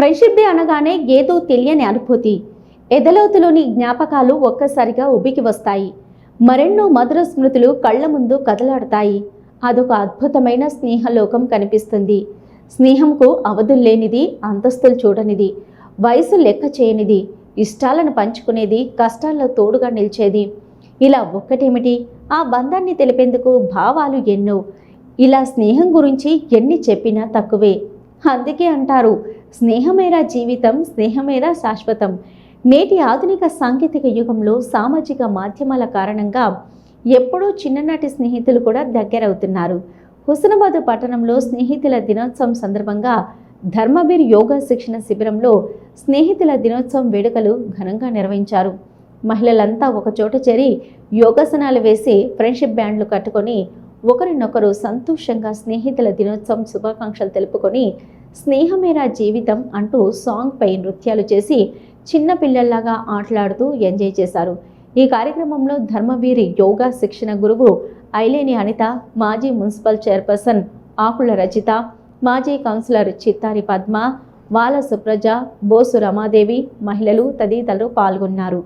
Friendship day అనగానే ఏదో తెలియని అనుభూతి. ఎదలోతులోని జ్ఞాపకాలు ఒక్కసారిగా ఉబికి వస్తాయి. మరెన్నో మధుర స్మృతులు కళ్ళ ముందు కదలాడతాయి. అదొక అద్భుతమైన స్నేహలోకం కనిపిస్తుంది. స్నేహంకు అవధుల్లేనిది అంతస్తులు చూడనిది వయసు లెక్క చేయనిది ఇష్టాలను పంచుకునేది కష్టాల్లో తోడుగా నిలిచేది. ఇలా ఒక్కటేమిటి? ఆ బంధాన్ని తెలిపేందుకు భావాలు ఎన్నో. ఇలా స్నేహం గురించి ఎన్ని చెప్పినా తక్కువే. అందుకే అంటారు స్నేహమేరా జీవితం స్నేహమేరా శాశ్వతం. నేటి ఆధునిక సాంకేతిక యుగంలో సామాజిక మాధ్యమాల కారణంగా ఎప్పుడూ చిన్ననాటి స్నేహితులు కూడా దగ్గరవుతున్నారు. హుస్నాబాద్ పట్టణంలో స్నేహితుల దినోత్సవం సందర్భంగా ధర్మవీర్ యోగా శిక్షణ శిబిరంలో స్నేహితుల దినోత్సవం వేడుకలు ఘనంగా నిర్వహించారు. మహిళలంతా ఒకచోట చేరి యోగాసనాలు వేసి ఫ్రెండ్షిప్ బ్యాండ్లు కట్టుకొని ఒకరినొకరు సంతోషంగా స్నేహితుల దినోత్సవం శుభాకాంక్షలు తెలుపుకొని స్నేహమేరా జీవితం అంటూ సాంగ్ పై నృత్యాలు చేసి చిన్న పిల్లల్లాగా ఆటలాడుతూ ఎంజాయ్ చేశారు. ఈ కార్యక్రమంలో ధర్మవీరి యోగా శిక్షణ గురువు ఐలేని అనిత మాజీ మున్సిపల్ చైర్పర్సన్ ఆకుల రచిత మాజీ కౌన్సిలర్ చిత్తారి పద్మ వాల సుప్రజ బోసు రమాదేవి మహిళలు తదితరులు పాల్గొన్నారు.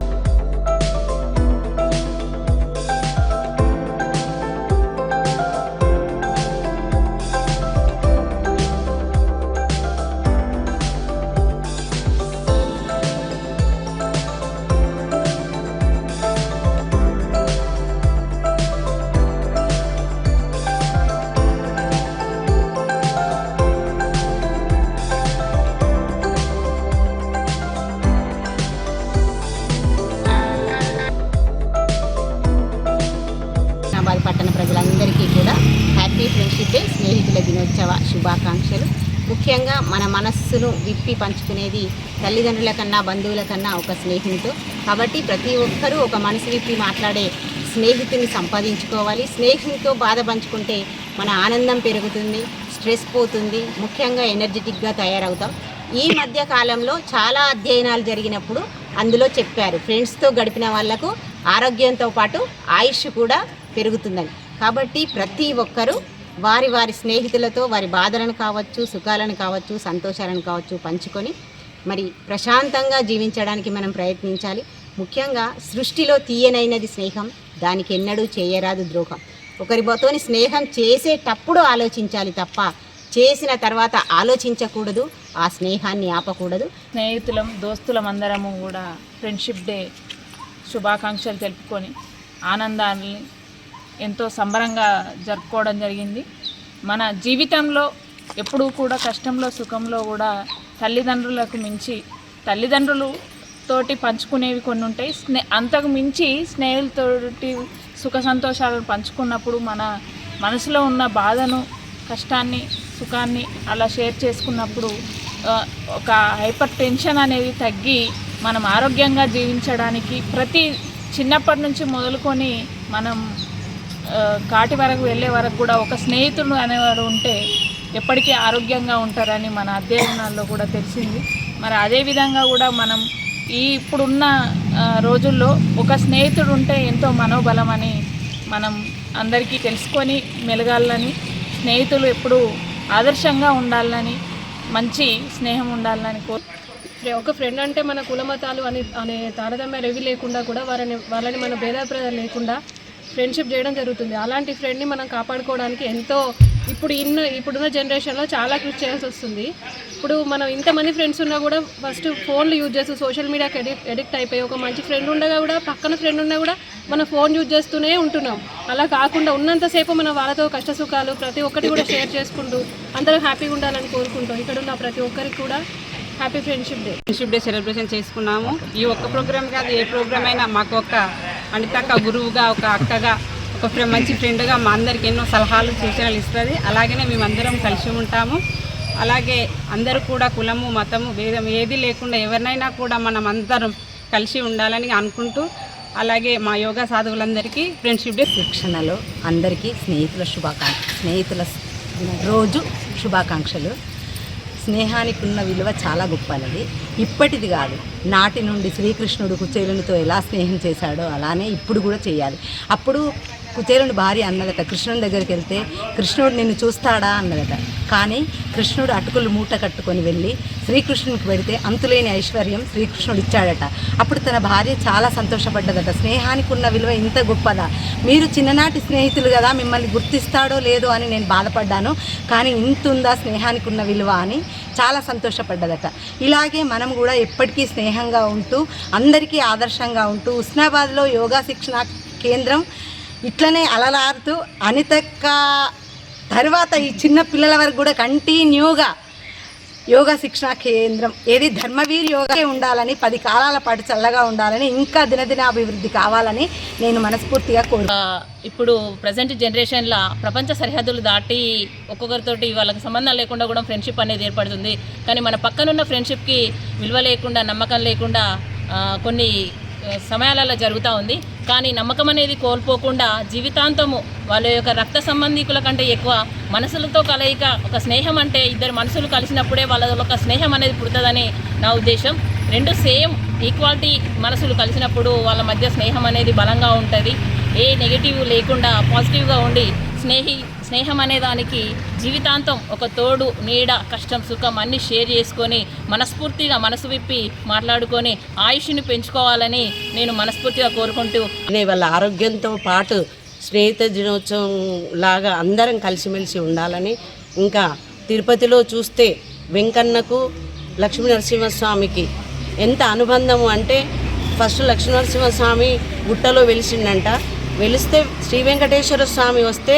ముఖ్యంగా మన మనస్సును విప్పి పంచుకునేది తల్లిదండ్రుల కన్నా బంధువుల కన్నా ఒక స్నేహితుడు. కాబట్టి ప్రతి ఒక్కరూ ఒక మనసు విప్పి మాట్లాడే స్నేహితుని సంపాదించుకోవాలి. స్నేహితునితో బాధ పంచుకుంటే మన ఆనందం పెరుగుతుంది స్ట్రెస్ పోతుంది ముఖ్యంగా ఎనర్జెటిక్గా తయారవుతాం. ఈ మధ్య కాలంలో చాలా అధ్యయనాలు జరిగినప్పుడు అందులో చెప్పారు ఫ్రెండ్స్తో గడిపిన వాళ్ళకు ఆరోగ్యంతో పాటు ఆయుష్ కూడా పెరుగుతుందని. కాబట్టి ప్రతి ఒక్కరూ వారి వారి స్నేహితులతో వారి బాధలను కావచ్చు సుఖాలను కావచ్చు సంతోషాలను కావచ్చు పంచుకొని మరి ప్రశాంతంగా జీవించడానికి మనం ప్రయత్నించాలి. ముఖ్యంగా సృష్టిలో తీయనైనది స్నేహం దానికి ఎన్నడూ చేయరాదు ద్రోహం. ఒకరితోని స్నేహం చేసేటప్పుడు ఆలోచించాలి తప్ప చేసిన తర్వాత ఆలోచించకూడదు ఆ స్నేహాన్ని ఆపకూడదు. స్నేహితులం దోస్తులం అందరము కూడా ఫ్రెండ్షిప్ డే శుభాకాంక్షలు తెలుపుకొని ఆనందాన్ని ఎంతో సంబరంగా జరుపుకోవడం జరిగింది. మన జీవితంలో ఎప్పుడూ కూడా కష్టంలో సుఖంలో కూడా తల్లిదండ్రులకు మించి తల్లిదండ్రులు తోటి పంచుకునేవి కొన్ని ఉంటాయి. స్నే అంతకు మించి స్నేహితులతోటి సుఖ సంతోషాలను పంచుకున్నప్పుడు మన మనసులో ఉన్న బాధను కష్టాన్ని సుఖాన్ని అలా షేర్ చేసుకున్నప్పుడు ఒక హైపర్ టెన్షన్ అనేది తగ్గి మనం ఆరోగ్యంగా జీవించడానికి ప్రతి చిన్నప్పటి నుంచి మొదలుకొని మనం కాటి వరకు వెళ్ళే వరకు కూడా ఒక స్నేహితుడు అనేవారు ఉంటే ఎప్పటికీ ఆరోగ్యంగా ఉంటారని మన అధ్యయనాల్లో కూడా తెలిసింది. మరి అదే విధంగా కూడా మనం ఈ ఇప్పుడున్న రోజుల్లో ఒక స్నేహితుడు ఉంటే ఎంతో మనోబలం అని మనం అందరికీ తెలుసుకొని మెలగాలని స్నేహితులు ఎప్పుడు ఆదర్శంగా ఉండాలని మంచి స్నేహం ఉండాలని కోరు ఒక ఫ్రెండ్ అంటే మన కులమతాలు అని అనే తారతమ్యాలు రవి లేకుండా కూడా వారిని వాళ్ళని మన భేదాభిప్రాయాలు లేకుండా ఫ్రెండ్షిప్ చేయడం జరుగుతుంది. అలాంటి ఫ్రెండ్ని మనం కాపాడుకోవడానికి ఎంతో ఇప్పుడు ఇన్న ఇప్పుడున్న జనరేషన్లో చాలా కృషి చేయాల్సి వస్తుంది. ఇప్పుడు మనం ఇంతమంది ఫ్రెండ్స్ ఉన్నా కూడా ఫస్ట్ ఫోన్లు యూజ్ చేస్తూ సోషల్ మీడియాకి ఎడిక్ట్ ఎడిక్ట్ అయిపోయి ఒక మంచి ఫ్రెండ్ ఉండగా కూడా పక్కన ఫ్రెండ్ ఉన్నా కూడా మన ఫోన్ యూజ్ చేస్తూనే ఉంటున్నాం. అలా కాకుండా ఉన్నంతసేపు మనం వాళ్ళతో కష్ట సుఖాలు ప్రతి ఒక్కటి కూడా షేర్ చేసుకుంటూ అందరూ హ్యాపీగా ఉండాలని కోరుకుంటాం ఇక్కడ ఉన్న ప్రతి ఒక్కరికి కూడా happy friendship day. Friendship day celebration చేసుకున్నాము. ఈ ఒక్క ప్రోగ్రామ్ కాదు ఏ ప్రోగ్రామ్ అయినా మాకు ఒక అనితక్క గురువుగా ఒక అక్కగా ఒక మంచి ఫ్రెండ్గా మా అందరికి ఎన్నో సలహాలు సూచనలు ఇస్తుంది. అలాగనే మేమందరం కలిసి ఉంటాము. అలాగే అందరూ కూడా కులము మతము భేదం ఏది లేకుండా ఎవరినైనా కూడా మనం అందరం కలిసి ఉండాలని అనుకుంటూ అలాగే మా యోగా సాధువులందరికీ ఫ్రెండ్షిప్ డే శిక్షణలో అందరికీ స్నేహితుల శుభాకాంక్ష స్నేహితుల రోజు శుభాకాంక్షలు. స్నేహానికి ఉన్న విలువ చాలా గొప్పది. ఇప్పటిది కాదు. నాటి నుండి శ్రీకృష్ణుడు కుచేలునితో ఎలా స్నేహం చేశాడో అలానే ఇప్పుడు కూడా చేయాలి. అప్పుడు కుచేలుని భార్య అన్నదట కృష్ణుని దగ్గరికి వెళ్తే కృష్ణుడు నిన్ను చూస్తాడా? అన్నదట. కానీ కృష్ణుడు అటుకులు మూట కట్టుకొని వెళ్ళి శ్రీకృష్ణునికి పెడితే అంతులేని ఐశ్వర్యం శ్రీకృష్ణుడు ఇచ్చాడట. అప్పుడు తన భార్య చాలా సంతోషపడ్డదట. స్నేహానికి ఉన్న విలువ ఇంత గొప్పదా? మీరు చిన్ననాటి స్నేహితులు కదా మిమ్మల్ని గుర్తిస్తాడో లేదో అని నేను బాధపడ్డాను. కానీ ఇంత ఉందా స్నేహానికి ఉన్న విలువ? అని చాలా సంతోషపడ్డదట. ఇలాగే మనం కూడా ఎప్పటికీ స్నేహంగా ఉంటూ అందరికీ ఆదర్శంగా ఉంటూ ఉస్నాబాద్లో యోగా శిక్షణ కేంద్రం ఇట్లనే అలలారుతూ అనితక్క తర్వాత ఈ చిన్న పిల్లల వరకు కూడా కంటిన్యూగా యోగా శిక్షణ కేంద్రం. ఏది ధర్మవీర్ యోగే ఉండాలని పది కాలాల పాటు చల్లగా ఉండాలని ఇంకా దినదిన అభివృద్ధి కావాలని నేను మనస్ఫూర్తిగా కోరు ఇప్పుడు ప్రజెంట్ జనరేషన్లో ప్రపంచ సరిహద్దులు దాటి ఒక్కొక్కరితోటి వాళ్ళకి సంబంధం లేకుండా కూడా ఫ్రెండ్షిప్ అనేది ఏర్పడుతుంది. కానీ మన పక్కనున్న ఫ్రెండ్షిప్కి విలువ లేకుండా నమ్మకం లేకుండా కొన్ని సమయాలలో జరుగుతూ ఉంది. కానీ నమ్మకం అనేది కోల్పోకుండా జీవితాంతము వాళ్ళ యొక్క రక్త సంబంధికుల కంటే ఎక్కువ మనసులతో కలయిక ఒక స్నేహం అంటే ఇద్దరు మనసులు కలిసినప్పుడే వాళ్ళ ఒక స్నేహం అనేది పుడుతుందని నా ఉద్దేశం. రెండు సేమ్ ఈక్వాలిటీ మనసులు కలిసినప్పుడు వాళ్ళ మధ్య స్నేహం అనేది బలంగా ఉంటుంది. ఏ నెగిటివ్ లేకుండా పాజిటివ్గా ఉండి స్నేహి స్నేహం అనే దానికి జీవితాంతం ఒక తోడు నీడ కష్టం సుఖం అన్నీ షేర్ చేసుకొని మనస్ఫూర్తిగా మనసు విప్పి మాట్లాడుకొని ఆయుష్ని పెంచుకోవాలని నేను మనస్ఫూర్తిగా కోరుకుంటూ అనే వాళ్ళ ఆరోగ్యంతో పాటు స్నేహిత దినోత్సవం లాగా అందరం కలిసిమెలిసి ఉండాలని ఇంకా తిరుపతిలో చూస్తే వెంకన్నకు లక్ష్మీ నరసింహస్వామికి ఎంత అనుబంధము అంటే ఫస్ట్ లక్ష్మీ నరసింహస్వామి గుట్టలో వెలిసిండంట వెలిస్తే శ్రీ వెంకటేశ్వర స్వామి వస్తే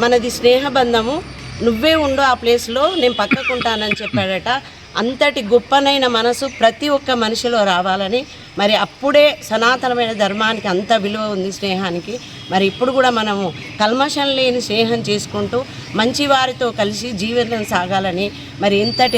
మనది స్నేహబంధము నువ్వే ఉండు ఆ ప్లేస్లో నేను పక్కకుంటానని చెప్పాడట. అంతటి గొప్పనైన మనసు ప్రతి ఒక్క మనిషిలో రావాలని. మరి అప్పుడే సనాతనమైన ధర్మానికి అంత విలువ ఉంది స్నేహానికి. మరి ఇప్పుడు కూడా మనము కల్మషం లేని స్నేహం చేసుకుంటూ మంచి వారితో కలిసి జీవితం సాగాలని. మరి ఇంతటి